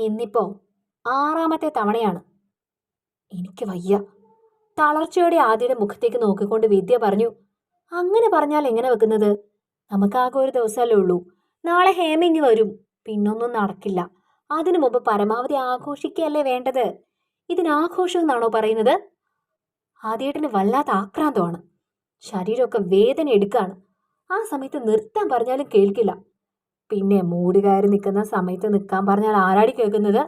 ഇന്നിപ്പോ ആറാമത്തെ തവണയാണ്. എനിക്ക് വയ്യ. തളർച്ചയോടെ ആദ്യയുടെ മുഖത്തേക്ക് നോക്കിക്കൊണ്ട് വിദ്യ പറഞ്ഞു അങ്ങനെ പറഞ്ഞാൽ എങ്ങനെ വെക്കുന്നത്? നമുക്കാകെ ഒരു ദിവസമല്ലേ ഉള്ളൂ. നാളെ ഹേമിങ് വരും. പിന്നൊന്നും നടക്കില്ല. അതിനു മുമ്പ് പരമാവധി ആഘോഷിക്കുകയല്ലേ വേണ്ടത്? ഇതിന് ആഘോഷം എന്നാണോ പറയുന്നത്? ആദ്യേട്ടന് വല്ലാത്ത ആക്രാന്തമാണ്. ശരീരമൊക്കെ വേദന എടുക്കാണ്. ആ സമയത്ത് നിർത്താൻ പറഞ്ഞാലും കേൾക്കില്ല. പിന്നെ മൂട് കയറി നിൽക്കുന്ന സമയത്ത് നിൽക്കാൻ പറഞ്ഞാൽ ആരാടി കേൾക്കുന്നത്?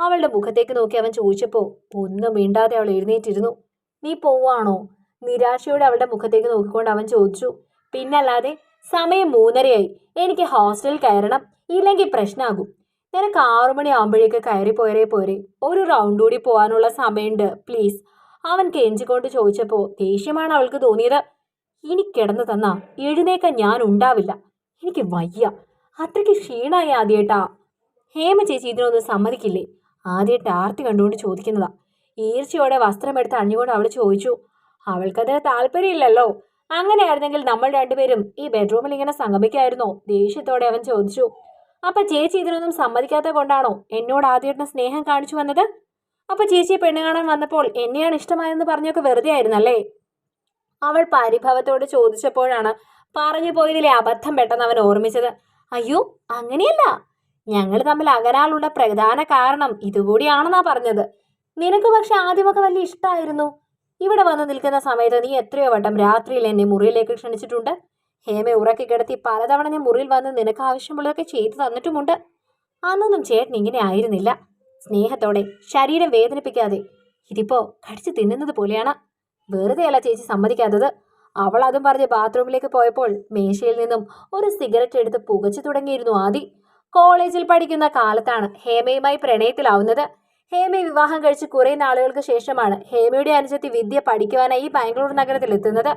അവളുടെ മുഖത്തേക്ക് നോക്കി അവൻ ചോദിച്ചപ്പോൾ ഒന്നും മിണ്ടാതെ അവൾ എഴുന്നേറ്റിരുന്നു. നീ പോവാണോ? നിരാശയോടെ അവളുടെ മുഖത്തേക്ക് നോക്കിക്കൊണ്ട് അവൻ ചോദിച്ചു. പിന്നല്ലാതെ സമയം മൂന്നരയായി. എനിക്ക് ഹോസ്റ്റലിൽ കയറണം. ഇല്ലെങ്കിൽ പ്രശ്നമാകും നിനക്ക് ആറു മണി ആകുമ്പോഴേക്ക് കയറി പോയരേ പോരെ. ഒരു റൗണ്ട് കൂടി പോകാനുള്ള സമയമുണ്ട്. പ്ലീസ് അവൻ കെഞ്ചിക്കൊണ്ട് ചോദിച്ചപ്പോൾ ദേഷ്യമാണ് അവൾക്ക് തോന്നിയത്. ഇനി കിടന്നു തന്നാ. എഴുന്നേക്കാൻ ഞാൻ ഉണ്ടാവില്ല. എനിക്ക് വയ്യ. അത്രയ്ക്ക് ക്ഷീണായി ആദ്യേട്ടാ. ഹേമ ചേച്ചി ഇതിനൊന്നും സമ്മതിക്കില്ലേ? ആദ്യമായിട്ട് ആർത്തി കണ്ടുകൊണ്ട് ചോദിക്കുന്നതാ. ഈർച്ചയോടെ വസ്ത്രമെടുത്ത് അണിഞ്ഞുകൊണ്ട് അവൾ ചോദിച്ചു അവൾക്കത് താല്പര്യമില്ലല്ലോ? അങ്ങനെയായിരുന്നെങ്കിൽ നമ്മൾ രണ്ടുപേരും ഈ ബെഡ്റൂമിൽ ഇങ്ങനെ സംഗമിക്കായിരുന്നോ? ദേഷ്യത്തോടെ അവൻ ചോദിച്ചു അപ്പൊ ചേച്ചി ഇതിനൊന്നും സമ്മതിക്കാത്ത കൊണ്ടാണോ എന്നോട് ആദ്യമായിട്ട് സ്നേഹം കാണിച്ചു വന്നത്? അപ്പൊ ചേച്ചിയെ പെണ്ണ് കാണാൻ വന്നപ്പോൾ എന്നെയാണ് ഇഷ്ടമായെന്ന് പറഞ്ഞൊക്കെ വെറുതെ ആയിരുന്നല്ലേ? അവൾ പരിഭവത്തോട് ചോദിച്ചപ്പോഴാണ് പറഞ്ഞു പോയതിലെ അബദ്ധം പെട്ടെന്ന് അവൻ ഓർമ്മിച്ചത്. അയ്യോ അങ്ങനെയല്ല. ഞങ്ങൾ തമ്മിൽ അകരാളുള്ള പ്രധാന കാരണം ഇതുകൂടിയാണെന്നാ പറഞ്ഞത്. നിനക്ക് പക്ഷെ ആദ്യമൊക്കെ വലിയ ഇഷ്ടമായിരുന്നു ഇവിടെ വന്ന് നിൽക്കുന്ന സമയത്ത് നീ എത്രയോ വട്ടം രാത്രിയിൽ എന്നെ മുറിയിലേക്ക് ക്ഷണിച്ചിട്ടുണ്ട്. ഹേമ ഉറക്കി കിടത്തി പലതവണ ഞാൻ മുറിയിൽ വന്ന് നിനക്ക് ആവശ്യമുള്ളതൊക്കെ ചെയ്തു തന്നിട്ടുമുണ്ട്. അന്നൊന്നും ചേട്ടൻ ഇങ്ങനെ ആയിരുന്നില്ല. സ്നേഹത്തോടെ ശരീരം വേദനിപ്പിക്കാതെ ഇതിപ്പോ കടിച്ചു തിന്നുന്നത് പോലെയാണ്. വെറുതെയല്ല ചേച്ചി സമ്മതിക്കാത്തത്. അവൾ അതും പറഞ്ഞ് ബാത്റൂമിലേക്ക് പോയപ്പോൾ മേശയിൽ നിന്നും ഒരു സിഗരറ്റ് എടുത്ത് പുകച്ചു തുടങ്ങിയിരുന്നു ആദി. കോളേജിൽ പഠിക്കുന്ന കാലത്താണ് ഹേമയുമായി പ്രണയത്തിലാവുന്നത്. ഹേമ വിവാഹം കഴിച്ച് കുറെ നാളുകൾക്ക് ശേഷമാണ് ഹേമയുടെ അനുജത്തി വിദ്യ പഠിക്കുവാനായി ബാംഗ്ലൂർ നഗരത്തിൽ എത്തുന്നത്.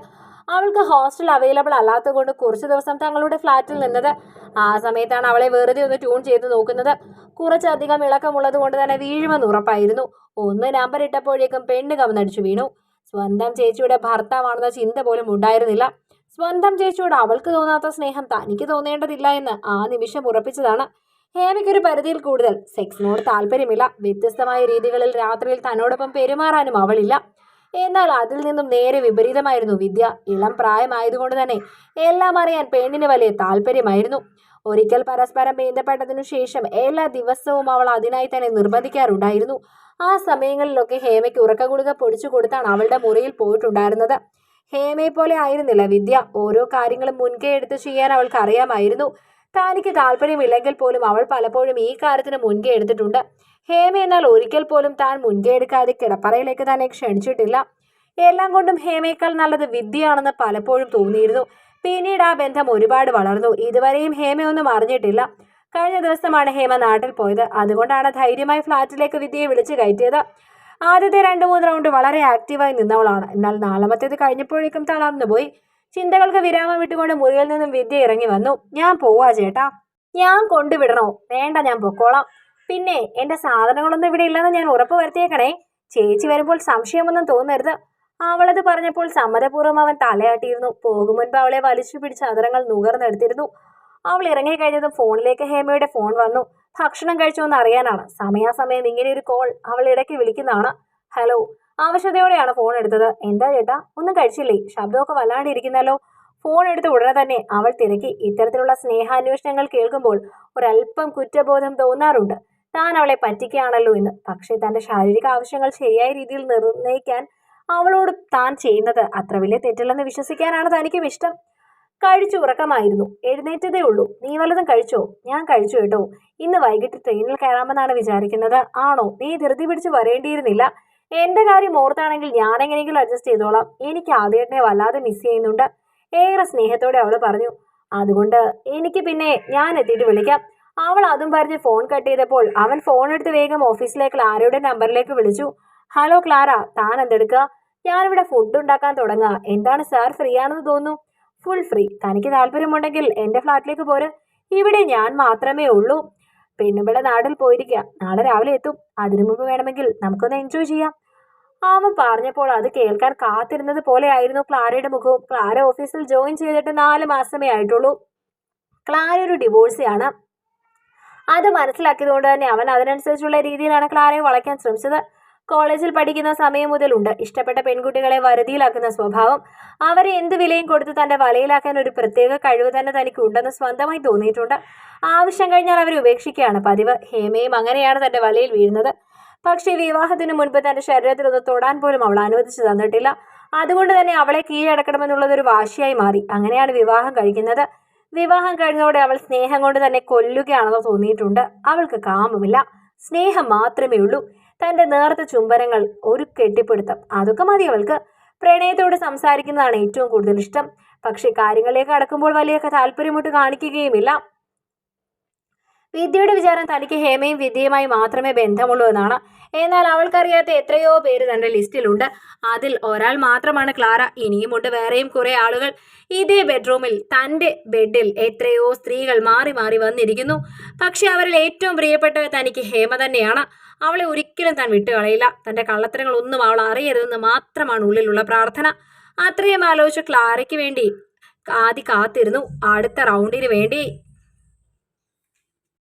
അവൾക്ക് ഹോസ്റ്റൽ അവൈലബിൾ അല്ലാത്തതുകൊണ്ട് കുറച്ച് ദിവസം തങ്ങളുടെ ഫ്ലാറ്റിൽ നിന്നത്. ആ സമയത്താണ് അവളെ വെറുതെ ഒന്ന് ട്യൂൺ ചെയ്ത് നോക്കുന്നത്. കുറച്ചധികം ഇളക്കമുള്ളത് കൊണ്ട് തന്നെ വീഴുമെന്ന് ഉറപ്പായിരുന്നു. ഒന്ന് നമ്പർ ഇട്ടപ്പോഴേക്കും പെണ്ണ് കവന്നടിച്ചു വീണു. സ്വന്തം ചേച്ചിയുടെ ഭർത്താവാണെന്ന ചിന്ത പോലും ഉണ്ടായിരുന്നില്ല. സ്വന്തം ചേച്ചിയോട് അവൾക്ക് തോന്നാത്ത സ്നേഹം തനിക്ക് തോന്നേണ്ടതില്ല എന്ന് ആ നിമിഷം ഉറപ്പിച്ചതാണ്. ഹേമയ്ക്കൊരു പരിധിയിൽ കൂടുതൽ സെക്സിനോട് താല്പര്യമില്ല. വ്യത്യസ്തമായ രീതികളിൽ രാത്രിയിൽ തന്നോടൊപ്പം പെരുമാറാനും അവളില്ല. എന്നാൽ അതിൽ നിന്നും നേരെ വിപരീതമായിരുന്നു വിദ്യ. ഇളം പ്രായമായതുകൊണ്ട് തന്നെ എല്ലാം അറിയാൻ പെണ്ണിന് വലിയ താല്പര്യമായിരുന്നു. ഒരിക്കൽ പരസ്പരം ബന്ധപ്പെട്ടതിനു ശേഷം എല്ലാ ദിവസവും അവൾ അതിനായി തന്നെ നിർബന്ധിക്കാറുണ്ടായിരുന്നു. ആ സമയങ്ങളിലൊക്കെ ഹേമയ്ക്ക് ഉറക്കഗുളിക പൊടിച്ചു കൊടുത്താണ് അവളുടെ മുറിയിൽ പോയിട്ടുണ്ടായിരുന്നത്. ഹേമയെ പോലെ ആയിരുന്നില്ല വിദ്യ. ഓരോ കാര്യങ്ങളും മുൻകൈ എടുത്ത് ചെയ്യാൻ അവൾക്ക് അറിയാമായിരുന്നു. തനിക്ക് താല്പര്യമില്ലെങ്കിൽ പോലും അവൾ പലപ്പോഴും ഈ കാര്യത്തിന് മുൻകൈ എടുത്തിട്ടുണ്ട്. ഹേമ എന്നാൽ ഒരിക്കൽ പോലും താൻ മുൻകൈ എടുക്കാതെ കിടപ്പറയിലേക്ക് തന്നെ ക്ഷണിച്ചിട്ടില്ല. എല്ലാം കൊണ്ടും ഹേമയേക്കാൾ നല്ലത് വിദ്യയാണെന്ന് പലപ്പോഴും തോന്നിയിരുന്നു. പിന്നീട് ആ ബന്ധം ഒരുപാട് വളർന്നു. ഇതുവരെയും ഹേമയൊന്നും അറിഞ്ഞിട്ടില്ല. കഴിഞ്ഞ ദിവസമാണ് ഹേമ നാട്ടിൽ പോയത്. അതുകൊണ്ടാണ് ധൈര്യമായി ഫ്ലാറ്റിലേക്ക് വിദ്യയെ വിളിച്ചു കയറ്റിയത്. ആദ്യത്തെ രണ്ട് മൂന്ന് റൗണ്ട് വളരെ ആക്റ്റീവായി നിന്നവളാണ്. എന്നാൽ നാലാമത്തേത് കഴിഞ്ഞപ്പോഴേക്കും തളർന്നുപോയി. ചിന്തകൾക്ക് വിരാമം വിട്ടുകൊണ്ട് മുറിയിൽ നിന്നും വിദ്യ ഇറങ്ങി വന്നു. ഞാൻ പോവാ ചേട്ടാ. ഞാൻ കൊണ്ടുവിടണോ? വേണ്ട ഞാൻ പൊക്കോളാം. പിന്നെ എന്റെ സാധനങ്ങളൊന്നും ഇവിടെ ഇല്ലെന്ന് ഞാൻ ഉറപ്പ് വരുത്തിയേക്കണേ. ചേച്ചി വരുമ്പോൾ സംശയമൊന്നും തോന്നരുത്. അവളത് പറഞ്ഞപ്പോൾ സമ്മതപൂർവം അവൻ തലയാട്ടിയിരുന്നു. പോകും മുൻപ് അവളെ വലിച്ചു പിടിച്ച അതരങ്ങൾ നുകർന്നെടുത്തിരുന്നു. അവൾ ഇറങ്ങിക്കഴിഞ്ഞതും ഫോണിലേക്ക് ഹേമയുടെ ഫോൺ വന്നു. ഭക്ഷണം കഴിച്ചോന്ന് അറിയാനാണ്. സമയാസമയം ഇങ്ങനെ ഒരു കോൾ അവൾ ഇടയ്ക്ക് വിളിക്കുന്നതാണ്. ഹലോ ആവശ്യതയോടെയാണ് ഫോൺ എടുത്തത്. എന്താ ചേട്ടാ ഒന്നും കഴിച്ചില്ലേ? ശബ്ദമൊക്കെ വല്ലാണ്ട് ഇരിക്കുന്നല്ലോ ഫോൺ എടുത്ത ഉടനെ തന്നെ അവൾ തിരക്കി. ഇത്തരത്തിലുള്ള സ്നേഹാന്വേഷണങ്ങൾ കേൾക്കുമ്പോൾ ഒരല്പം കുറ്റബോധം തോന്നാറുണ്ട്. താൻ അവളെ പറ്റിക്കുകയാണല്ലോ എന്ന് പക്ഷേ തന്റെ ശാരീരിക ആവശ്യങ്ങൾ ശരിയായ രീതിയിൽ നിർണയിക്കാൻ അവളോട് താൻ ചെയ്യുന്നത് അത്ര വലിയ തെറ്റല്ലെന്ന് വിശ്വസിക്കാനാണ് തനിക്കും ഇഷ്ടം. കഴിച്ചു ഉറക്കമായിരുന്നു. എഴുന്നേറ്റതേ ഉള്ളൂ. നീ വല്ലതും കഴിച്ചോ? ഞാൻ കഴിച്ചു കേട്ടോ. ഇന്ന് വൈകിട്ട് ട്രെയിനിൽ കയറാമെന്നാണ് വിചാരിക്കുന്നത്. ആണോ? നീ ധൃതി പിടിച്ച് വരേണ്ടിയിരുന്നില്ല. എന്റെ കാര്യം ഓർത്താണെങ്കിൽ ഞാൻ എങ്ങനെയെങ്കിലും അഡ്ജസ്റ്റ് ചെയ്തോളാം. എനിക്ക് ആദ്യേട്ടനെ വല്ലാതെ മിസ് ചെയ്യുന്നുണ്ട്. ഏറെ സ്നേഹത്തോടെ അവൾ പറഞ്ഞു അതുകൊണ്ട് എനിക്ക് പിന്നെ ഞാൻ എത്തിയിട്ട് വിളിക്കാം. അവൾ അതും പറഞ്ഞ് ഫോൺ കട്ട് ചെയ്തപ്പോൾ അവൻ ഫോൺ എടുത്ത് വേഗം ഓഫീസിലേക്ക് ക്ലാരയുടെ നമ്പറിലേക്ക് വിളിച്ചു. ഹലോ ക്ലാര താൻ എന്തെടുക്കുക ഞാനിവിടെ ഫുഡ് ഉണ്ടാക്കാൻ തുടങ്ങുക എന്താണ് സാർ ഫ്രീ ആണെന്ന് തോന്നുന്നു? ഫുൾ ഫ്രീ തനിക്ക് താല്പര്യമുണ്ടെങ്കിൽ എന്റെ ഫ്ലാറ്റിലേക്ക് പോര്. ഇവിടെ ഞാൻ മാത്രമേ ഉള്ളൂ. പെണ്ണുമ്പിടെ നാട്ടിൽ പോയിരിക്കുക നാളെ രാവിലെ എത്തും. അതിനു മുമ്പ് വേണമെങ്കിൽ നമുക്കൊന്ന് എൻജോയ് ചെയ്യാം. അവൻ പറഞ്ഞപ്പോൾ അത് കേൾക്കാൻ കാത്തിരുന്നത് പോലെയായിരുന്നു ക്ലാരയുടെ മുഖവും. ക്ലാര ഓഫീസിൽ ജോയിൻ ചെയ്തിട്ട് നാല് മാസമേ ആയിട്ടുള്ളൂ. ക്ലാര ഒരു ഡിവോഴ്സിയാണ് അത് മനസ്സിലാക്കിയതുകൊണ്ട് തന്നെ അവൻ അതിനനുസരിച്ചുള്ള രീതിയിലാണ് ക്ലാരയെ വളയ്ക്കാൻ ശ്രമിച്ചത്. കോളേജിൽ പഠിക്കുന്ന സമയം മുതലുണ്ട്. ഇഷ്ടപ്പെട്ട പെൺകുട്ടികളെ വരുതിയിലാക്കുന്ന സ്വഭാവം. അവരെ എന്ത് വിലയും കൊടുത്ത് തന്റെ വലയിലാക്കാൻ ഒരു പ്രത്യേക കഴിവ് തന്നെ തനിക്ക് ഉണ്ടെന്ന് സ്വന്തമായി തോന്നിയിട്ടുണ്ട്. ആവശ്യം കഴിഞ്ഞാൽ അവരെ ഉപേക്ഷിക്കുകയാണ്. പതിവ്. ഹേമയും അങ്ങനെയാണ് തന്റെ വലയിൽ വീഴുന്നത്. പക്ഷേ വിവാഹത്തിന് മുൻപ് തന്റെ ശരീരത്തിൽ ഒന്ന് തൊടാൻ പോലും അവൾ അനുവദിച്ചു തന്നിട്ടില്ല. അതുകൊണ്ട് തന്നെ അവളെ കീഴടക്കണമെന്നുള്ളത് ഒരു വാശിയായി മാറി. അങ്ങനെയാണ് വിവാഹം കഴിക്കുന്നത്. വിവാഹം കഴിഞ്ഞതോടെ അവൾ സ്നേഹം കൊണ്ട് തന്നെ കൊല്ലുകയാണെന്ന് തോന്നിയിട്ടുണ്ട്. അവൾക്ക് കാമമില്ല. സ്നേഹം മാത്രമേ ഉള്ളൂ. തന്റെ നേർത്ത ചുംബനങ്ങൾ ഒരു കെട്ടിപ്പിടുത്തം. അതൊക്കെ മതി അവൾക്ക്. പ്രണയത്തോട് സംസാരിക്കുന്നതാണ് ഏറ്റവും കൂടുതൽ ഇഷ്ടം. പക്ഷെ കാര്യങ്ങളിലേക്ക് കടക്കുമ്പോൾ വലിയ താല്പര്യമൊട്ട് കാണിക്കുകയുമില്ല. വിദ്യയുടെ വിചാരം തനിക്ക് ഹേമയും വിദ്യയുമായി മാത്രമേ ബന്ധമുള്ളൂ എന്നാണ്. എന്നാൽ അവൾക്കറിയാത്ത എത്രയോ പേര് തന്റെ ലിസ്റ്റിലുണ്ട്. അതിൽ ഒരാൾ മാത്രമാണ് ക്ലാര ഇനിയുമുണ്ട് വേറെയും കുറേ ആളുകൾ. ഇതേ ബെഡ്റൂമിൽ തന്റെ ബെഡിൽ എത്രയോ സ്ത്രീകൾ മാറി മാറി വന്നിരിക്കുന്നു. പക്ഷേ അവരിൽ ഏറ്റവും പ്രിയപ്പെട്ടവ തനിക്ക് ഹേമ തന്നെയാണ്. അവളെ ഒരിക്കലും താൻ വിട്ടുകളയില്ല. തന്റെ കള്ളത്തരങ്ങളൊന്നും അവൾ അറിയരുതെന്ന് മാത്രമാണ് ഉള്ളിലുള്ള പ്രാർത്ഥന. അത്രയും ആലോചിച്ച് ക്ലാരയ്ക്ക് വേണ്ടി ആദ്യ കാത്തിരുന്നു. അടുത്ത റൗണ്ടിന് വേണ്ടി